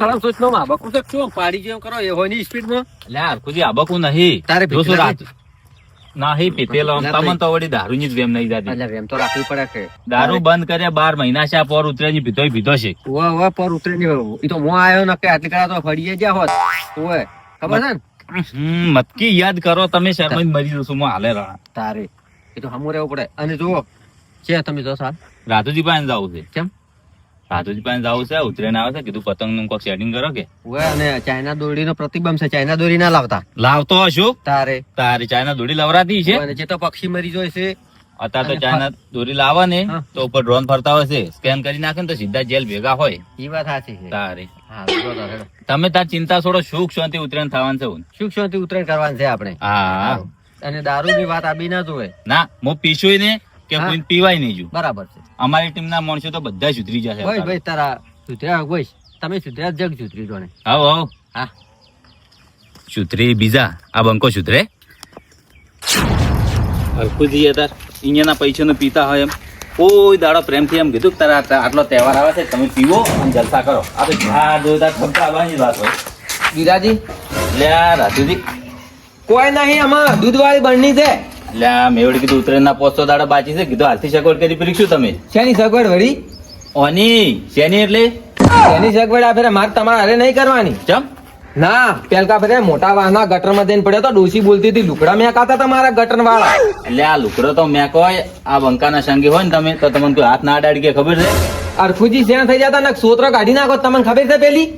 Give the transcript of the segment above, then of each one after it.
સળંગ સોચમાં બકુ તો શું પાડી જેમ કરો એ હોયની સ્પીડ લે હરખુજી આબકું નહીં. તારે જોશું રાત નહીં પીતેલો ના તો વળી દારૂની જ વેમ નહીં જાતી. એટલે એમ તો રાખવી પડે કે. દારૂ બંધ કર્યા બાર મહિના છે આ પર ઉતરે ની ભીધો પીધો છે પર ઉતરે તો હું આવ્યો ને કે આટલી કડા તો ફરીએ જ્યાં હોત. ખબર છે ને? મતકી યાદ કરો તમે શર્મા મરી જશો હું હાલે રા તારે. એ તો હમું રહેવું પડે. અને જુઓ છે તમે જો સાહેબ રાતુજી પાસે જવું છે. કેમ? રાતુજી પાસે જવું છે ઉતરેને આવે છે કીધું પતંગનું કોક સેટિંગ કરો કે. અને ચાઇના દોરીનો પ્રતિબંધ છે ચાઇના દોરી ના લાવતા. લાવતો હશો? તારે. તારે ચાઇના દોરી લવરાતી છે? અને જે તો પક્ષી મરી જોય છે. અત્યારે તો ચાઇના દોરી લાવે ને તો ઉપર ડ્રોન ફરતા હોય છે સ્કેન કરી નાખે ને તો સીધા જેલ ભેગા હોય. એ વાત સાચી છે. તારે. તમે તાર ચિંતા છોડો સુખ શાંતિ ઉતરેન થવાનું છે. સુખ શાંતિ ઉતરાયણ કરવાનું છે આપણે. હા. અને દારૂ ની વાત આબી ના જોવે. ના હું પીશું ને કે કોઈ પીવાય નહીં જો. બરાબર છે. અમારી ટીમ ના માણસો તો બધા સુધરી જશે ભાઈ ભાઈ તારા સુધર્યા હોય તમે સુધર્યા જગ સુધરી જો ને આવો આવો. હા. સુધરી બીજા. આ બંકો સુધરે. હરખુજી તાર. અહીંયાના પૈસાનો પીતા હોય એમ. કોઈ દાડો પ્રેમથી એમ કીધું કે તારા આટલો તહેવાર આવે છે તમે પીવો અને જલસા કરો. આ તો જ્યાં ત્યાં ખબર આવવાની વાત હોય. ગીરાજી લે રાજુજી કોઈ નહીં આમાં દૂધવાળી બળની છે. એટલે આ મેવડી કીધું ઉતરેના પોસ્તો દાડા બાચી છે. કીધું હાલથી સગવડ કરી પરીક્ષું તમે. શેની સગવડ વળી? ઓની. શેની એટલે? શેની સગવડ? આ ફેરે મારે તમારે હારે નહીં કરવાની. ચમ? ના પેલકા ફેરે મોટા વાહના ગટરમાં જઈને પડ્યો તો ડોસી બોલતી હતી લુકડા મેં કાતા તમારા ગટર વાળા એટલે આ લુકડો તો મેં હોય આ બંકાના સંગી હોય ને તમે તો તમને કોઈ હાથ ના અડાડી કે ખબર છે? અરખુજી શેણ થઈ જતા ને સોત્ર કાઢી નાખો તમને ખબર છે પેલી?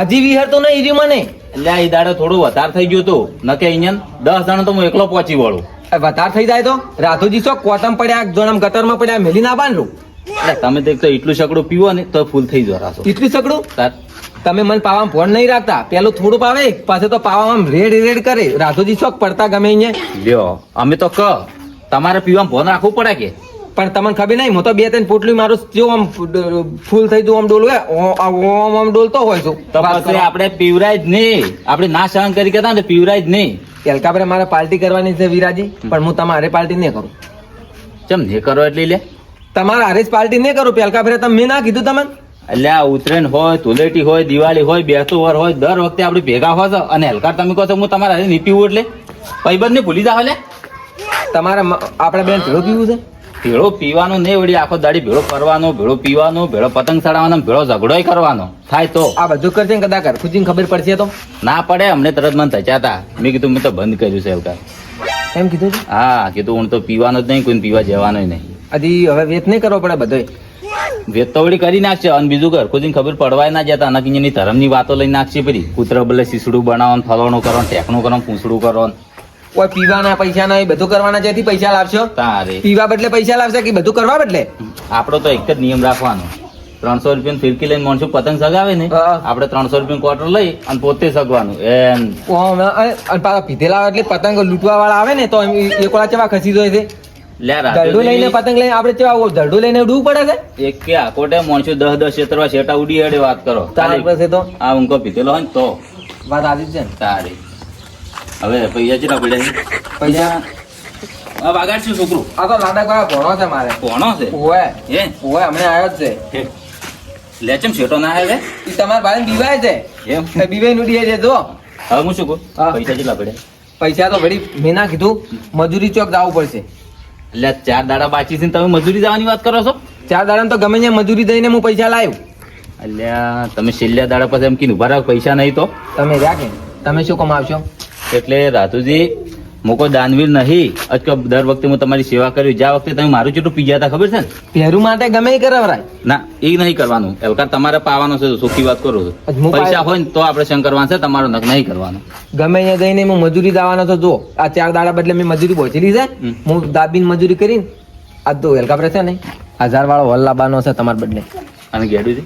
હજી વિહર તો નહીં રહ્યું મને. એટલે આ દાડે થોડું વધારે થઈ ગયું હતું. નકે અહીંયા દસ જણ તો હું એકલો પહોંચી વળું. વધારે થઈ જાય તો? રાધુજી શોખ કોટમ પડ્યા? જોનમ ગટરમાં પડ્યા મેલી ના બાંધલું એટલે તમે તો તો એટલું સકડું પીવો ને તો ફૂલ થઈ જરાશો એટલું સગડું? સર તમે મને પાવામાં ફોન નહીં રાખતા. પેલું થોડું પાવે પાસે તો પાવામાં રેડ રેડ કરે. રાધુજી શોખ પડતા ગમે અહીંયા. લ્યો અમે તો ક તમારે પીવામાં ફોન રાખવું પડે કે? પણ તમને ખબર નહીં હું તો બે ત્રણ પોટલી મારું જો આમ ફૂલ થઈ ગયું આમ ડોલવે ઓમ આમ ડોલતો હોય છું તો આપણે પીવરાય જ નહીં. આપણે ના સહન કરી કેતા ને પીવરાય જ નહીં. કેલકા પર મારે પાર્ટી કરવાની છે વિરાજી પણ હું તમારે પાર્ટી નહીં કરું. ચમ નહીં કરો એટલે લે. તમારે હારે જ પાર્ટી નહીં કરું પેલકા ભરે તમે મેં ના કીધું તમને. એટલે આ ઉત્તરાયણ હોય ધૂળેટી હોય દિવાળી હોય બેસતું વર હોય દર વખતે આપણે ભેગા હોય છો. અને હલકાર તમે કહો છો હું તમારા હારે નહીં પીવું એટલે. પૈબંધ ને ભૂલી જાવ એટલે તમારે આપણે બેન ભેળું પીવું છે? ભેળો પીવાનો નહીં વળી આખો દાડી ભેળો કરવાનો ભેળો પીવાનો ભેળો પતંગ ચડાવવાનો ભેળો ઝઘડોય કરવાનો. થાય તો. આ બધું કરશે ને કદાચ ખુદીને ખબર પડશે તો. ના પડે અમને તરત મને થચાતા મેં કીધું મેં તો બંધ કર્યું છે એવું એમ કીધું હા કીધું હું તો પીવાનો જ નહીં કોઈ પીવા જવાનો નહીં. હજી હવે વેત નહીં કરવો પડે બધો વેત તો વળી કરી નાખશે અને બીજું કર ખુદીને ખબર પડવાય ના જતા અને ધર્મની વાતો લઈ નાખશે પછી કૂતરા બદલે શીસડું બનાવવાનું ફલવાનું કરો ટેકનું કરો પૂંછડું કરો કોઈ પીવાના પૈસા ના બધું કરવાના જેથી પૈસા લાવશો? તારે. પીવા બદલે પૈસા લાવશે કે બધું કરવા બદલે? આપણો તો એક જ નિયમ રાખવાનો. ત્રણસો રૂપિયા ફિરકી લઈને માણસો પતંગ સગાવે ને આપડે આપણે ત્રણસો રૂપિયા ક્વાર્ટર લઈ અને પોતે સગવાનું. એમ. પાછા પીધેલા એટલે પતંગ લૂંટવા વાળા આવે ને તો એ- એક વાળા ચેવા ખસી જાય છે? દરડું લઈને પતંગ લઈને આપણે ચેવા દરડું લઈને ઉડવું પડે છે? એક કે આકોટે માણસો દસ દસ ક્ષેત્રમાં શેટા ઉડી હેડે વાત કરો. તારી પાસે તો? આ ઊંઘો પીધેલો હોય ને તો. વાત આવી છે ને? તારે. હવે પૈસા કેટલા પડ્યા પૈસા આ વાગાડ છે છોકરું? આ તો લાડક વાળા ભણો છે મારે. કોણો છે? ઓવે હે? ઓવે હમણે આવ્યો જ છે. લેચમ શેટો ના આવે? ઈ તમારા ભાઈ બીવાય છે. એમ? બીવાયનું છે જો. હવે હું શું કહું. પૈસા કેટલા પડ્યા? પૈસા તો વળી મેં ના કીધું. મજૂરી ચોક જવું પડશે. એટલે ચાર દાડા બાકી છે ને તમે મજૂરી જવાની વાત કરો છો? ચાર દાડા તો ગમે ત્યાં મજૂરી દઈને હું પૈસા લાવ્યો એટલે તમે છેલ્લા દાડા પછી એમ કીધું ઊભા પૈસા નહીં તો. તમે રાખે તમે શું કમાવશો? એટલે રાતુજી હું કોઈ દાનવીર નહીં અચકો દર વખતે હું તમારી સેવા કરી જ્યાં વખતે તમે મારું ચેટલું પી હતા ખબર છે ને? પહેરું માટે ગમે એ કરાવરાય. ના એ નહીં કરવાનું. એલકાર તમારે પાવાનો છે સુખી વાત કરું છું. પૈસા હોય ને તો આપણે શંકર વાંચે તમારો નક નહીં કરવાનો. ગમે અહીંયા જઈને હું મજૂરી દાવાનો તો જો આ ચાર દાડા બદલે મેં મજૂરી પહોંચેલી છે. હું દાબીન મજૂરી કરીને આ તો એલકા છે ને હજાર વાળો હોલ લાવવાનો છે તમારા બદલે. અને ગેડુજી?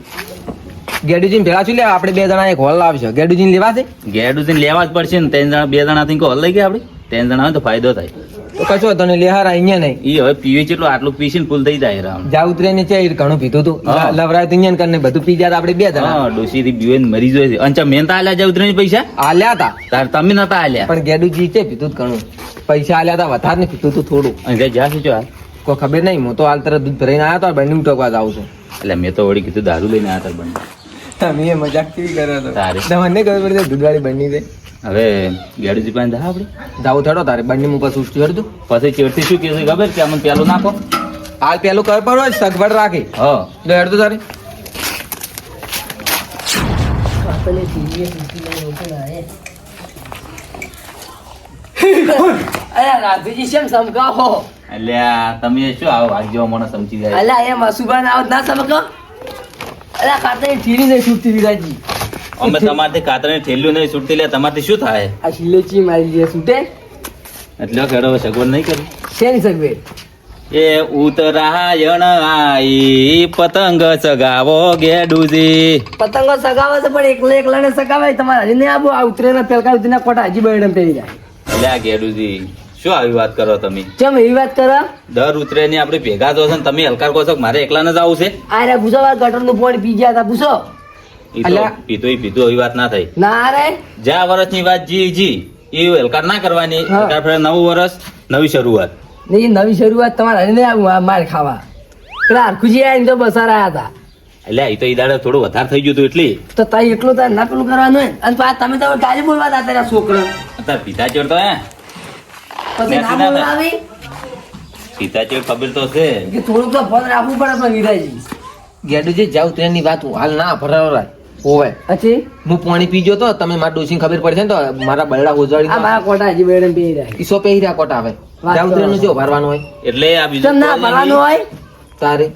ગેડુજીને ભેળા છું લે આપણે બે જણા એક હોલ લાવશો. ગેડુજીન લેવા છે ગેડુજીન લેવા જ પડશે ને ત્રણ જણા બે જણા થી હોલ લઈ ગયા આપણે ત્રણ જણા હોય તો ફાયદો થાય. તો કશો હતો ને લેહાર અહીંયા નહીં. એ હવે પીવે છે એટલું આટલું પીસી ને ફૂલ થઈ જાય રામ ઉતરે ને છે ઘણું પીધું હતું. લવરાય તો અહીંયા કરીને બધું પી જાય આપણે બે જણા. ડોસી થી બીવે મરી જાય છે. અંચા મેં તો આલ્યા જાય ઉતરે પૈસા? આલ્યા હતા તાર તમે નતા આલ્યા. પણ ગેડુજી છે પીધું ઘણું. પૈસા આલ્યા હતા વધારે ને પીધું હતું થોડું. અને જ્યાં શું હાલ? કોઈ ખબર નહીં હું તો હાલ તરત દૂધ ભરાઈને આવ્યો તો બંને ટોકવા જાઉં છું. એટલે મેં તો વળી કીધું દારૂ લઈને આવ્યા તાર બંને. તમે મજાક કેવી કરો છો? તારે. તમને ખબર પડે દૂધવાળી બની છે. હવે ગેડુજી પાસે જા આપણે જાવ થડો તારે બંને ઉપર સુસ્તી હડતું પછી ચેડથી શું કહેશે ખબર કે અમને પેલું નાખો? હાલ પેલું કર પડો સગવડ રાખી. હા. તો હેડતો તારે. અરે રાધુજી શેમ સમકાવો? અલ્યા તમે શું આવો? ભાગ જેવો મને સમજી જાય. અલ્યા એ આવત ના સમકો અલા ખાતે ઠીરી નહીં છૂટતી વિરાજી અમે તમારથી કાતરને ઠેલ્યું નહીં છૂટતી લે તમારથી શું થાય? આ શિલેચી મારી જે છૂટે? એટલે ખેડો સગવડ નહીં કરી. શેની સગવડ? એ ઉતરાયણ આઈ પતંગ ચગાવો ગેડુજી પતંગો સગાવે છે પણ એકલા એકલાને સગાવે તમારે હજી નહીં આબુ આ ઉતરેના પેલકા ઉતરીના કોટા હજી બહેડમ પહેરી જાય. અલ્યા ગેડુજી શું આવી વાત કરો તમે? ચમ એવી વાત કરો? દર ઉતરે ની આપણે ભેગા તો છે ને તમે હલકાર કહો છો મારે એકલા જ જવું છે? આ રે પૂછો ગટરનું પાણી પી ગયા હતા પૂછો પીતો તો અલ્યા. પીધું ઈ એવી વાત ના થઈ. ના રે. જ્યાં વર્ષની વાત જી જી એ હલકાર ના કરવાની. હલકાર ફેર નવું વર્ષ નવી શરૂઆત. નહીં નવી શરૂઆત તમારે નહીં આવું માર ખાવા. પેલા હરખુજી આવીને તો બસાર હતા એટલે એ તો ઈ દાડે થોડું વધારે થઈ ગયું હતું એટલે. તો તાઈ એટલું તારે ના પેલું કરવાનું અને તમે તો ગાલી બોલવા હતા તારા છોકરા. અત્યારે પિતા હે. પછી ના બોલાવી? પિતા ખબર તો છે. કે થોડુંક તો ફોન રાખવું પડે પણ વિરાજી. ગેડુજી જાવ ટ્રેનની વાત હાલ ના ફરાવરાય ઓવે પછી? હું પાણી પીજો તો તમે મારા ડોસી ખબર પડશે ને તો મારા બરડા આ મારા કોટા હજી બેડે પી રહ્યા. ઈસો પહેરી રહ્યા કોટા આવે જાવ ટ્રેનનું જો ભરવાનું હોય. એટલે આ બીજું ના ભરવાનું હોય? તારે.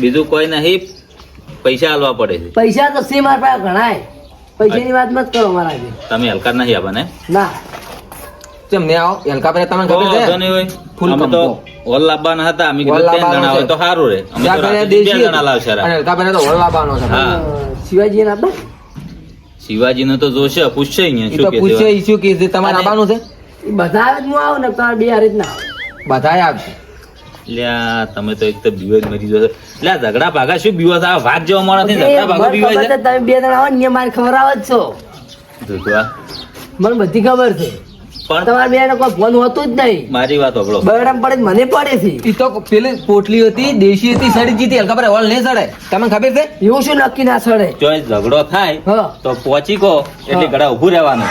બીજું કોઈ નહીં. પૈસા આલવા પડે છે. પૈસા તો મારા પાસે ઘણાય. પૈસાની વાત મત કરો મારા. તમે હલકા નહીં આપવાને ના. કેમ ને આવો. હલકા પર તમને ખબર છે ફૂલ કંપો. હોલ લાવવાના હતા અમે કીધું ત્રણ લાવવાનો જણા હોય તો સારું રે. અમે તો બે દેશી જણા લાવશે અને પર તો વળલાબાનો છે. હા. શિવાજી ના શિવાજી શિવાજીને તો જોશે પૂછશે અહીંયા ઈ શું તો કે પૂછે છે. ઈ શું કે છે. તમારે આવવાનું છે? બધા જ હું આવું ને તાર બે આ રીતના ના બધાય આવશે. લ્યા તમે તો એક તો બીવો મરી જશો. લ્યા ઝઘડા ભાગા શું બીવો છે? આ વાઘ જેવો માણસ નહીં, ઝઘડા ભાગો છે. છે તમે બે જણા આવો ને મારી ખબર આવે જ છો. મને બધી ખબર છે. પણ તમારે બે કોઈ ફોન હોતું જ નહીં. મારી વાત હોભળો. બરડમ પડે મને પડે છે. ઈ તો પેલી પોટલી હતી દેશી હતી સડી જીતી હલકા પર હોલ નહીં સડે. તમને ખબર છે? એવું શું નક્કી ના સડે? જો ઝઘડો થાય તો પહોંચી કો એટલે. ઘડા ઉભું રહેવાનું.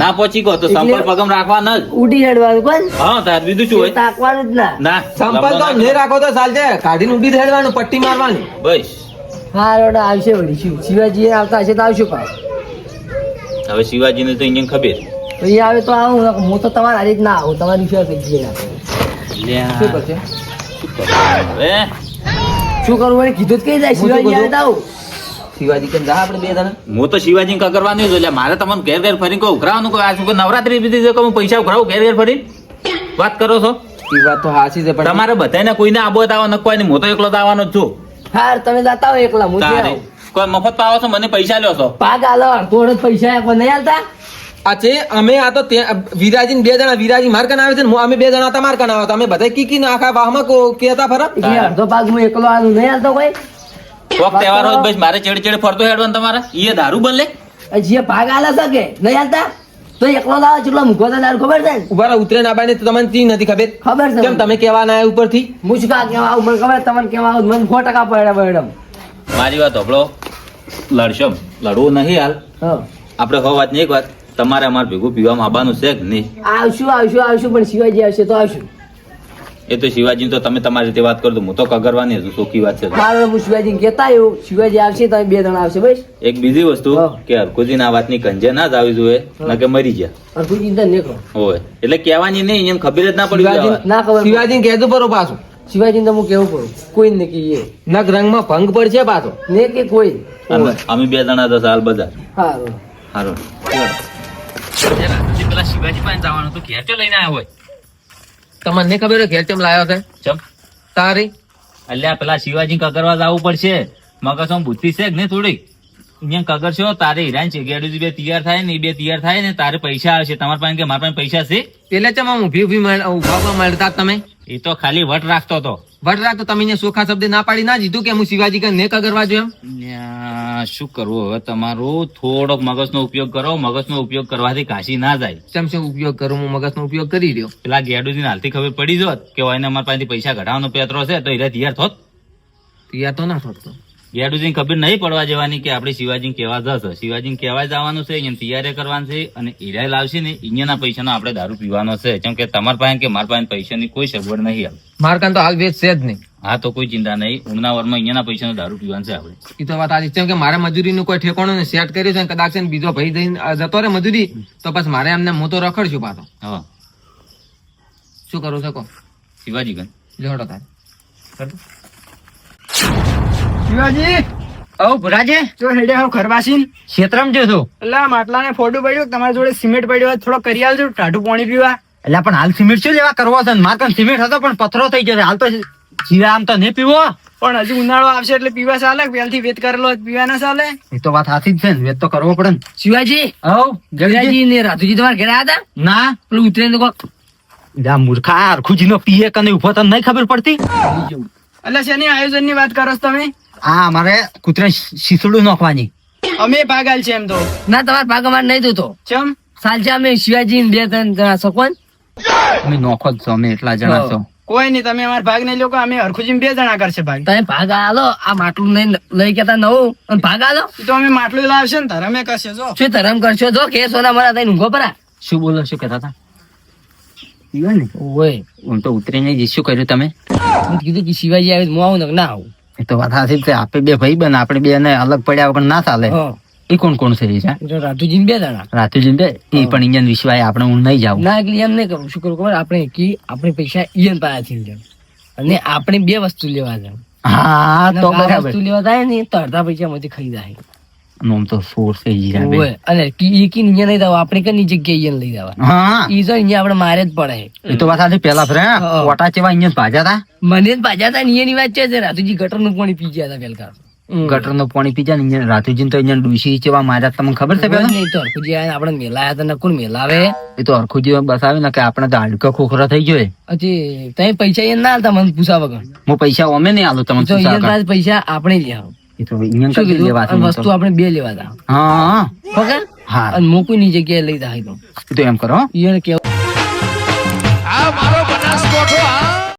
ના પહોંચી કો તો સંપર્ક પગમ રાખવાના જ. ઉડી હેડવાનું કોણ? હા તાર બીજું શું હોય? તાકવાનું જ ના. ના સંપલ તો નહીં રાખો તો ચાલશે. કાઢીને ઉડી હેડવાનું પટ્ટી મારવાની. બસ. હા રોડ આવશે વળી. શું શિવાજી આવતા હશે તો આવશું પાછું. હવે શિવાજીને તો ઇન્જિન ખબર. તો એ આવે તો આવું હું તો તમારા રીત ના આવું તમારી વિશ્વાસ થઈ ગઈ શું કરશે? શું કરવાનું હવે? શું કરવું એને કીધું જ કઈ જાય શિવાજી આવે તો આવું. શિવાજી કેમ જા આપણે બે જણા? હું તો શિવાજી કા કરવાનું એટલે મારે તમને ઘેર ઘેર ફરી કોઈ ઉઘરાવાનું કોઈ આ શું નવરાત્રી બીજી છે કે હું પૈસા ઉઘરાવું ઘેર ઘેર ફરી વાત કરો છો? એ વાત તો હાચી છે પણ તમારે બધાને કોઈને આબો આવવાનો કોઈ નહીં હું તો એકલો દાવાનો આવવાનો જ છું. હા તમે જતા હો એકલા હું કોઈ મફત પાવો છો મને પૈસા લ્યો છો. પાક આલો થોડો પૈસા આપો નહીં આલતા? આ છે અમે આ તો વિરાજી બે જણા વિરાજી માર કન આવે છે ને અમે બે જણા તમાર કન આવે અમે બધા કી કી આખા વાહમાં કો- કેતા ફરા અડધો ભાગ હું એકલો આલું નહીં આલતો કોઈ. કોક તહેવાર હોય બસ મારે ચેડે ચેડે ફરતો હેડવાનું તમારે. ઈ દારૂ બદલે જે ભાગ આલે શકે નહીં આલતા? તો એકલો લાવે જેટલો મૂકો તો તારું ખબર છે ઊભા ઉતરે ના બાને તમને તી નથી ખબર. ખબર છે કેમ તમે કેવા ના આયા ઉપરથી? મુજકા કેવા આવું? મને ખબર તમને કેવા આવું? મને સો ટકા મેડમ મારી વાત હોભળો લડશો. લડવું નહીં હાલ. હા. આપણે હો વાત નહીં એક વાત. તમારે અમારે ભેગું પીવામાં આવવાનું છે કે નહીં? આવશું આવશું આવશું પણ શિવાજી આવશે તો આવશું. એ તો શિવાજી તો તમે તમારી રીતે વાત કરો તો હું તો કગરવાની હજુ સોખી વાત છે મારો હું શિવાજી કહેતા એવું શિવાજી આવશે તમે બે જણા આવશે બસ. એક બીજી વસ્તુ કે હરકુજી ના વાતની કંજે ના જ આવી જોઈએ ના કે મરી ગયા. અડધું ને નીકળો. હોય. એટલે કહેવાની નહીં એમ ખબર જ ના પડી. ના ખબર શિવાજી કહેતું પરો પાછું. શિવાજી ને હું કેવું પડું. કોઈ ને કહીએ. રંગ રંગમાં ભંગ પડશે પાછો. ને કે કોઈ. અમે અમે બે જણા તો સાલ બધા. સારું હારો પેલા શિવાજી પાસે જવાનું તો ઘેર લઈને આવ્યો હોય તમને ખબર ઘેર ચમ લાવ્યો છે? ચમ? તારી? અલ્યા પેલા શિવાજી કગરવા જવું પડશે. મગજ બુદ્ધિ છે ને થોડી? અહીંયા કગર કગરશો તારે હિરાન છે. ગેડુજી બે તૈયાર થાય ને બે તૈયાર થાય ને તારે પૈસા આવશે. તમારા પાસે કે મારા પાસે પૈસા છે? પેલા ચમ આમ ઊભી ઊભી મળ- ઊભા મળતા તમે? એ તો ખાલી વટ રાખતો હતો વટ રાખતો તમે સોખા શબ્દ ના પાડી ના જીધું કે હું શિવાજી કે ને કગરવા જો એમ? શું કરવું? હવે તમારું થોડોક મગજનો ઉપયોગ કરો. મગજનો ઉપયોગ કરવાથી કાશી ના જાય. ચમ શું ઉપયોગ કરું? હું મગજનો ઉપયોગ કરી રહ્યો પેલા ગેડુજી હાલથી ખબર પડી જોત કે એને અમારા પાસેથી પૈસા ઘટાડવાનો પેત્રો છે તો હીરા તૈયાર થોત. તૈયાર તો ના થતો. ગેડુજી ખબર નહીં પડવા જવાની કે આપણે શિવાજી કેવા જશે. શિવાજી કેવા જવાનું છે? અહીંયા તૈયારી કરવાનું છે અને ઈરાય લાવશે ને અહીંયાના પૈસાનો આપણે દારૂ પીવાનો છે. કેમ કે તમારા પાસે કે મારા પાસે પૈસાની કોઈ સગવડ નહીં હાલ મારકાન તો હાલ વેચ છે જ નહીં. હા તો કોઈ ચિંતા નહીં. ઉણના વરમાં અહીંયાના પૈસાનો દારૂ પીવાનું છે આપણે. એ તો વાત આજે છે. કે મારે મજૂરીનું કોઈ ઠેકાણું સેટ કર્યું છે કદાચ છે ને બીજો ભાઈ દઈને જતો રે મજૂરી તો પછી મારે એમને હું તો રખડશું પાછો. હા. શું કરું શકો શિવાજી ગન જોડો તારે. શિવાજી! ઓ ભુરાજી! જો હેડે હાવ ખરવાસીન ક્ષેત્રમ જો છું? એટલે માટલાને ફોટું પડ્યું તમારી જોડે સિમેન્ટ પડ્યો હોય થોડો કરી આવજો ટાઢું પાણી પીવા. એટલે પણ હાલ સિમેન્ટ શું લેવા કરવો છે? માર કન સિમેન્ટ હતો પણ પથરો થઈ જશે હાલ તો જીરા આમ તો નહીં પીવો? પણ હજુ ઉનાળો આવશે એટલે પીવા ચાલે પહેલથી વેત કરેલો પીવાના પીવા ના ચાલે. એ તો વાત સાચી જ છે ને વેત તો કરવો પડે ને. શિવાજી હવ ગગરાજી ને રાધુજી તમારા ઘરે આવ્યા હતા? ના. પેલું ઉતરે તો જા મૂર્ખા હરખુજી નો પીએ કને ઊભો તને નહીં ખબર પડતી? એટલે શેની આયોજનની વાત કરો છો તમે? હા અમારે કૂતરા શીસડું નાખવાની. અમે પાગલ છે એમ તો. ના તમારે પાગ અમારે નહીં જોતો ચમ? સાલ છે અમે શિવાજી ને બે ત્રણ જણા સકોન અમે નોખો જ છો અમે એટલા જણા છો. કોઈ નહીં તમે અમારા ભાગ નહીં લો અમે હરખુજી બે જણા કરશે ભાગ. તમે ભાગ આલો આ માટલું નહીં લઈ કેતા નવું. અને ભાગ આલો? તો અમે માટલું લાવશે ને ધરમે કરશે જો. શું ધરમ કરશો? જો કે સોના મારા તઈ ઊંઘો પરા. શું બોલો શું કહેતા હતા ઓય હું તો ઉતરીને જ શું કર્યું તમે. કીધું કે શિવાજી આવે હું આવું ના આવું. એ તો વાત સાચી આપે આપણે બે ભાઈ બન આપણે બે ને અલગ પડ્યા વગર ના ચાલે. હા. એ કોણ કોણ છે એ છે એટલે રાધુજી ને બે જણા રાતુજી બે? એ પણ ઇન્ડિયન વિશ્વાય આપણે હું નહીં જાઉં. ના એટલે એમ નહીં કરું. શું કરું ખબર? આપણે કી આપણે પૈસા ઈયન પાસેથી લેવું. અને આપણે બે વસ્તુ લેવા જાવ હા તો બરાબર. વસ્તુ લેવા જાય ને તો અડધા પૈસા માંથી ખરીદાય નોમ તો સોર છે જીરા બે. અને કી ઈ કી અહીંયા નહીં દાવા આપણે કઈ જગ્યાએ ઇયન લઈ જવા હા. ઈ તો અહીંયા આપણે મારે જ પડે. એ તો વાત સાચી પેલા ફરે ઓટા ચેવા અહીંયા ભાજ્યા હતા? મને જ પાછા હતા ને એની વાત છે રાતુજી ગટરનું પાણી પી ગયા હતા પેલકા ગટરનું પાણી પીજા ને અહીંયા રાતુજી તો અહીંયા ડૂસી ચેવા માર્યા તમને ખબર છે પેલા? તો અરખુજી આપણે મેલાયા હતા નકુર મેલાવે? એ તો અરખુજી બસ આવે ને કે આપણે તો હાડકા ખોખરા થઈ ગયો હજી તમે પૈસા એ ના હાલતા મને પૂછા વગર. હું પૈસા અમે નહીં આલું તમને તો? પાસે આપણે જ આવો. એ તો વસ્તુ તો. આપણે બે લેવા હતા. હા. હા. અને મોકુની જગ્યાએ લઈ જાય તો. એમ કરો એને કેવું?